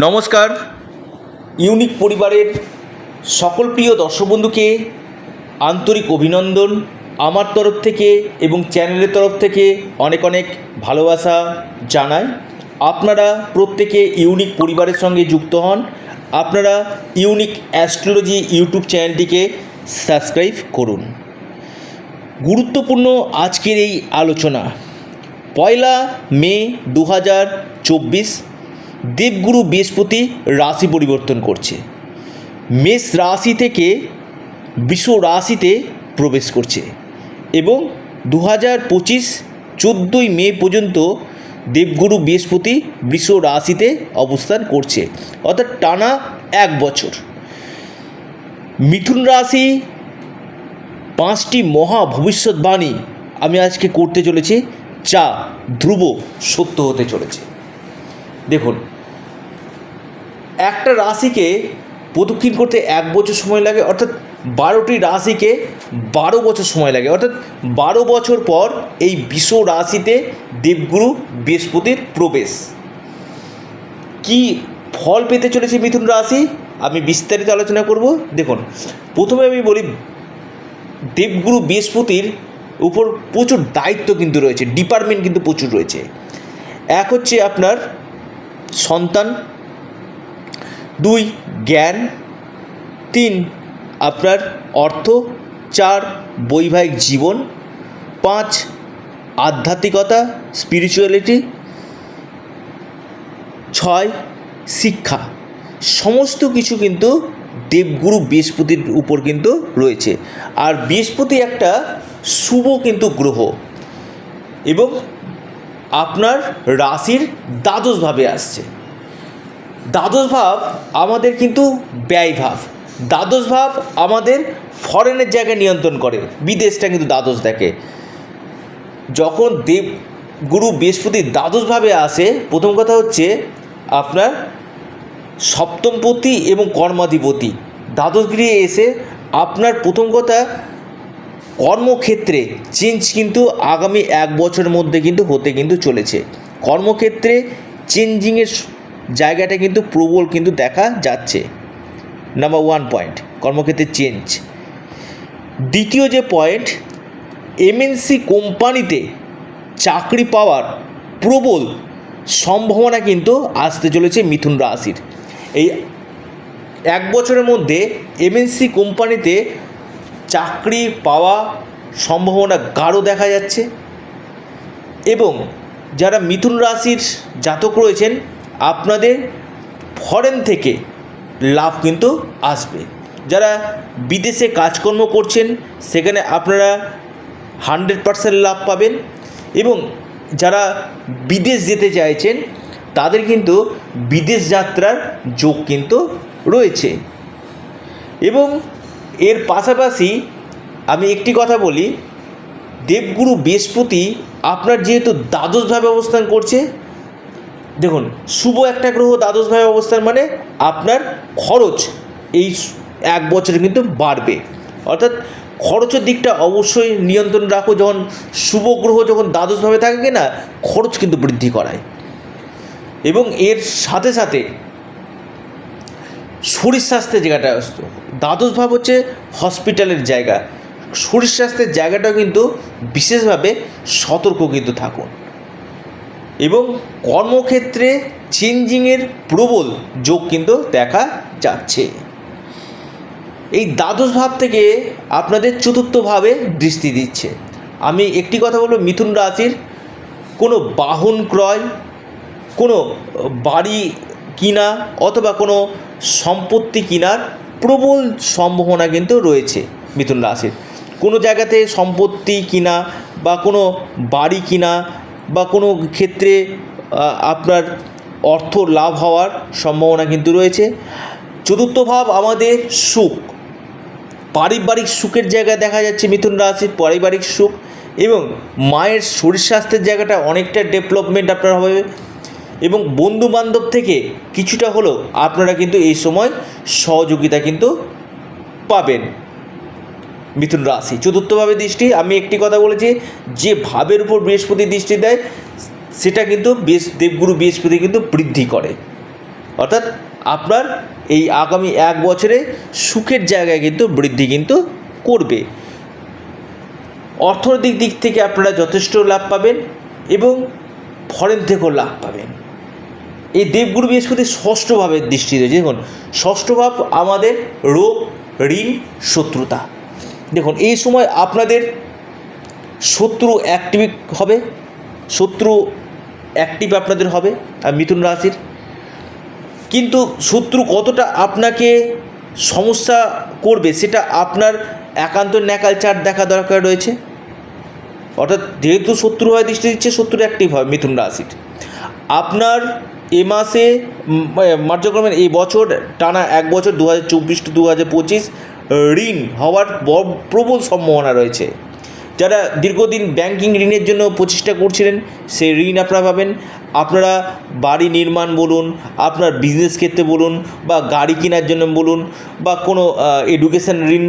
নমস্কার। ইউনিক পরিবারের সকল প্রিয় দর্শক বন্ধুকে আন্তরিক অভিনন্দন আমার তরফ থেকে এবং চ্যানেলের তরফ থেকে অনেক অনেক ভালোবাসা জানাই। আপনারা প্রত্যেকে ইউনিক পরিবারের সঙ্গে যুক্ত হন। আপনারা ইউনিক অ্যাস্ট্রোলজি ইউটিউব চ্যানেলটিকে সাবস্ক্রাইব করুন। গুরুত্বপূর্ণ আজকের এই আলোচনা, পয়লা মে দু হাজার চব্বিশ দেবগুরু বৃহস্পতি রাশি পরিবর্তন করছে। মেষ রাশি থেকে বৃষ রাশিতে প্রবেশ করছে এবং দু হাজার পঁচিশ চোদ্দোই মে পর্যন্ত দেবগুরু বৃহস্পতি বৃষ রাশিতে অবস্থান করছে। অর্থাৎ টানা এক বছর। মিথুন রাশি পাঁচটি মহা ভবিষ্যৎবাণী আমি আজকে করতে চলেছি, যা ধ্রুব সত্য হতে চলেছে। দেখুন একটা রাশিকে প্রদক্ষিণ করতে এক বছর সময় লাগে, অর্থাৎ বারোটি রাশিকে বারো বছর সময় লাগে। অর্থাৎ বারো বছর পর এই বিশ্ব রাশিতে দেবগুরু বৃহস্পতির প্রবেশ। কি ফল পেতে চলেছে মিথুন রাশি? আমি বিস্তারিত আলোচনা করব। দেখুন, প্রথমে আমি বলি, দেবগুরু বৃহস্পতির উপর প্রচুর দায়িত্ব কিন্তু রয়েছে ডিপার্টমেন্ট কিন্তু প্রচুর রয়েছে। এক হচ্ছে আপনার সন্তান দুই, জ্ঞান। তিন, আপনার অর্থ। চার, বৈবাহিক জীবন। পাঁচ, আধ্যাত্মিকতা স্পিরিচুয়ালিটি ছয়, শিক্ষা। সমস্ত কিছু কিন্তু দেবগুরু বৃহস্পতির উপর কিন্তু রয়েছে। আর বৃহস্পতি একটা শুভ কিন্তু গ্রহ। এবং আপনার রাশির দ্বাদশভাবে আসছে। দ্বাদশ ভাব আমাদের কিন্তু ব্যয় ভাব। দ্বাদশ ভাব আমাদের ফরেনের জায়গায় নিয়ন্ত্রণ করে, বিদেশটা কিন্তু দ্বাদশ দেখে। যখন দেব, গুরু বৃহস্পতি দ্বাদশভাবে আসে, প্রথম কথা হচ্ছে আপনার সপ্তমপতি এবং কর্মাধিপতি। দ্বাদশ গৃহে এসে আপনার প্রথম কথা, কর্মক্ষেত্রে চেঞ্জ কিন্তু আগামী এক বছরের মধ্যে কিন্তু হতে কিন্তু চলেছে। কর্মক্ষেত্রে চেঞ্জিংয়ের জায়গাটা কিন্তু প্রবল কিন্তু দেখা যাচ্ছে। নাম্বার ওয়ান পয়েন্ট কর্মক্ষেত্রে চেঞ্জ দ্বিতীয় যে পয়েন্ট এমএনসি কোম্পানিতে চাকরি পাওয়ার প্রবল সম্ভাবনা কিন্তু আসতে চলেছে মিথুন রাশির। এই এক বছরের মধ্যে এমএনসি কোম্পানিতে চাকরি পাওয়া সম্ভাবনা গাঢ় দেখা যাচ্ছে। এবং যারা মিথুন রাশির জাতক রয়েছেন আপনাদের ফরেন থেকে লাভ কিন্তু আসবে। যারা বিদেশে কাজকর্ম করছেন, সেখানে আপনারা হান্ড্রেড পারসেন্ট লাভ পাবেন এবং যারা বিদেশ যেতে চাইছেন, তাদের কিন্তু বিদেশ যাত্রার যোগ কিন্তু রয়েছে। এবং এর পাশাপাশি আমি একটি কথা বলি, দেবগুরু বৃহস্পতি আপনার যেহেতু দ্বাদশভাবে অবস্থান করছে দেখুন, শুভ একটা গ্রহ দ্বাদশভাবে অবস্থান মানে আপনার খরচ এই এক বছরে কিন্তু বাড়বে। অর্থাৎ খরচের দিকটা অবশ্যই নিয়ন্ত্রণ রাখো, যখন শুভ গ্রহ যখন দ্বাদশভাবে থাকে না, খরচ কিন্তু বৃদ্ধি করায়। এবং এর সাথে সাথে শরীর স্বাস্থ্যের জায়গাটা দ্বাদশ ভাব হচ্ছে হসপিটালের জায়গা। শরীর স্বাস্থ্যের জায়গাটাও কিন্তু বিশেষভাবে সতর্ক কিন্তু থাকুন। এবং কর্মক্ষেত্রে চেঞ্জিংয়ের প্রবল যোগ কিন্তু দেখা যাচ্ছে। এই দ্বাদশ ভাব থেকে আপনাদের চতুর্থভাবে দৃষ্টি দিচ্ছে। আমি একটি কথা বলব, মিথুন রাশির কোনো বাহন ক্রয়, কোনো বাড়ি কিনা অথবা কোনো সম্পত্তি কেনার প্রবল সম্ভাবনা কিন্তু রয়েছে মিথুন রাশির। কোনো জায়গাতে সম্পত্তি কিনা বা কোনো বাড়ি কিনা বা কোনো ক্ষেত্রে আপনার অর্থ লাভ হওয়ার সম্ভাবনা কিন্তু রয়েছে। চতুর্থ ভাব আমাদের সুখ। পারিবারিক সুখের জায়গা দেখা যাচ্ছে মিথুন রাশির পারিবারিক সুখ এবং মায়ের শরীর স্বাস্থ্যের জায়গাটা অনেকটা ডেভেলপমেন্ট আপনার হবে এবং বন্ধু বান্ধব থেকে কিছুটা হলেও আপনারা কিন্তু এই সময় সহযোগিতা কিন্তু পাবেন। মিথুন রাশি। চতুর্থভাবে দৃষ্টি, আমি একটি কথা বলেছি, যে ভাবের উপর বৃহস্পতি দৃষ্টি দেয়, সেটা কিন্তু বৃহস্প- দেবগুরু বৃহস্পতি কিন্তু বৃদ্ধি করে। অর্থাৎ আপনার এই আগামী এক বছরে সুখের জায়গায় কিন্তু বৃদ্ধি কিন্তু করবে। অর্থনৈতিক দিক থেকে আপনারা যথেষ্ট লাভ পাবেন এবং ফরেন থেকেও লাভ পাবেন। এই দেবগুরু বৃহস্পতি ষষ্ঠভাবে দৃষ্টি রয়েছে দেখুন, ষষ্ঠভাব আমাদের রোগ, ঋণ, শত্রুতা। দেখুন এই সময় আপনাদের শত্রু অ্যাক্টিভ হবে শত্রু অ্যাক্টিভ আপনাদের হবে আর মিথুন রাশির। কিন্তু শত্রু কতটা আপনাকে সমস্যা করবে সেটা আপনার একান্ত ন্যাকালচার দেখা দরকার রয়েছে। অর্থাৎ যেহেতু শত্রু হয় দৃষ্টি দিচ্ছে শত্রু অ্যাক্টিভ হয় মিথুন রাশির। আপনার এ মাসে উম, কার্যক্রমের এই বছর টানা এক বছর দু হাজার চব্বিশ টু দু হাজার পঁচিশ ঋণ হওয়ার প্রবল সম্ভাবনা রয়েছে। যারা দীর্ঘদিন ব্যাংকিং ঋণের জন্য প্রচেষ্টা করছিলেন, সেই ঋণ আপনারা পাবেন। আপনারা বাড়ি নির্মাণ বলুন, আপনার বিজনেস ক্ষেত্রে বলুন, বা গাড়ি কেনার জন্য বলুন, বা কোনো এডুকেশন ঋণ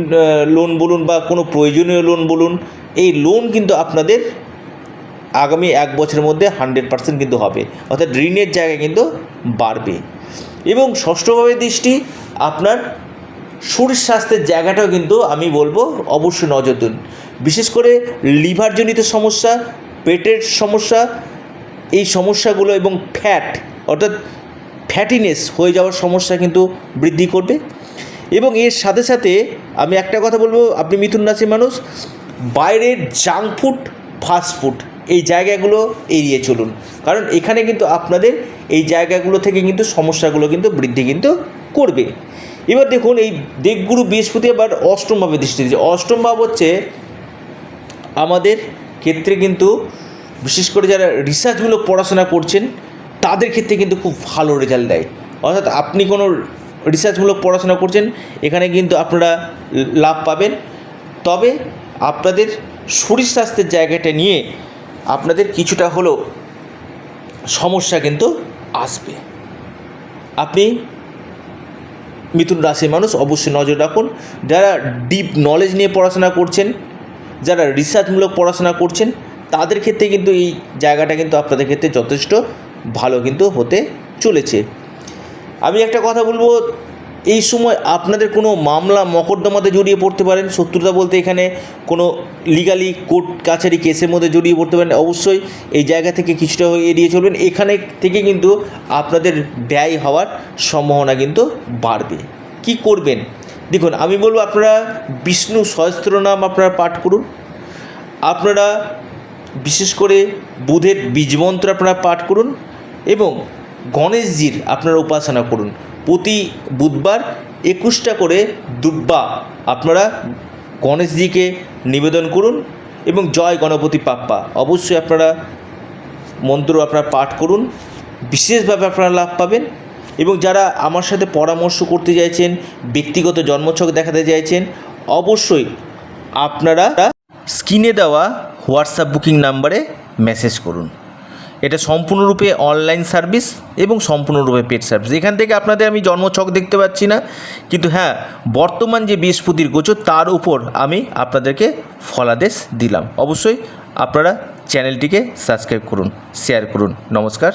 লোন বলুন, বা কোনো প্রয়োজনীয় লোন বলুন, এই লোন কিন্তু আপনাদের আগামী এক বছরের মধ্যে হান্ড্রেড পার্সেন্ট কিন্তু হবে। অর্থাৎ ঋণের জায়গা কিন্তু বাড়বে। এবং ষষ্ঠভাবে দৃষ্টি, আপনার শরীর স্বাস্থ্যের জায়গাটাও কিন্তু আমি বলব অবশ্যই নজর দিন। বিশেষ করে লিভারজনিত সমস্যা, পেটের সমস্যা, এই সমস্যাগুলো এবং ফ্যাট অর্থাৎ ফ্যাটিনেস হয়ে যাওয়ার সমস্যা কিন্তু বৃদ্ধি করবে। এবং এর সাথে সাথে আমি একটা কথা বলব, আপনি মিথুন রাশির মানুষ বাইরের জাঙ্ক ফুড ফাস্ট ফুড এই জায়গাগুলো এড়িয়ে চলুন। কারণ এখানে কিন্তু আপনাদের এই জায়গাগুলো থেকে কিন্তু সমস্যাগুলো কিন্তু বৃদ্ধি কিন্তু করবে। এবার দেখুন এই দেবগুরু বৃহস্পতি আবার অষ্টমভাবে দৃষ্টি দিচ্ছে অষ্টম ভাব হচ্ছে আমাদের ক্ষেত্রে কিন্তু বিশেষ করে যারা রিসার্চমূলক পড়াশোনা করছেন, তাদের ক্ষেত্রে কিন্তু খুব ভালো রেজাল্ট দেয়। অর্থাৎ আপনি কোনো রিসার্চমূলক পড়াশোনা করছেন, এখানে কিন্তু আপনারা লাভ পাবেন। তবে আপনাদের শরীর স্বাস্থ্যের জায়গাটা নিয়ে আপনাদের কিছুটা হলেও সমস্যা কিন্তু আসবে। আপনি মিথুন রাশির মানুষ অবশ্যই নজর রাখুন। যারা ডিপ নলেজ নিয়ে পড়াশোনা করছেন, যারা রিসার্চমূলক পড়াশোনা করছেন, তাদের ক্ষেত্রে কিন্তু এই জায়গাটা কিন্তু আপনাদের ক্ষেত্রে যথেষ্ট ভালো কিন্তু হতে চলেছে। আমি একটা কথা বলব এই সময় আপনাদের কোনো মামলা, মকদ্দমাতে জড়িয়ে পড়তে পারেন? শত্রুতা বলতে এখানে কোনো লিগালি কোর্ট, কাছারি কেসের মধ্যে জড়িয়ে পড়তে পারেন? অবশ্যই এই জায়গা থেকে কিছুটা এড়িয়ে চলবেন। এখানে থেকে কিন্তু আপনাদের ব্যয় হওয়ার সম্ভাবনা কিন্তু বাড়বে। কি করবেন? দেখুন, আমি বলব আপনারা বিষ্ণু সহস্র নাম আপনারা পাঠ করুন। আপনারা বিশেষ করে বুধের বীজমন্ত্র আপনারা পাঠ করুন এবং গণেশজির আপনারা উপাসনা করুন। প্রতি বুধবার একুশটা করে দুব্বা। আপনারা গণেশজিকে নিবেদন করুন এবং জয় গণপতি পাপ্পা। অবশ্যই আপনারা মন্ত্র আপনারা পাঠ করুন, বিশেষভাবে আপনারা লাভ পাবেন এবং যারা আমার সাথে পরামর্শ করতে চাইছেন, ব্যক্তিগত জন্মছক দেখাতে চাইছেন, অবশ্যই আপনারা স্ক্রিনে দেওয়া হোয়াটসঅ্যাপ বুকিং নাম্বারে মেসেজ করুন। এটা সম্পূর্ণরূপে অনলাইন সার্ভিস এবং সম্পূর্ণরূপে পেড সার্ভিস এখান থেকে আপনাদের আমি জন্মছক দেখতে পাচ্ছি না, কিন্তু হ্যাঁ বর্তমান যে বৃহস্পতির গোচর, তার উপর আমি আপনাদেরকে ফলাদেশ দিলাম। অবশ্যই আপনারা চ্যানেলটিকে সাবস্ক্রাইব করুন শেয়ার করুন। নমস্কার।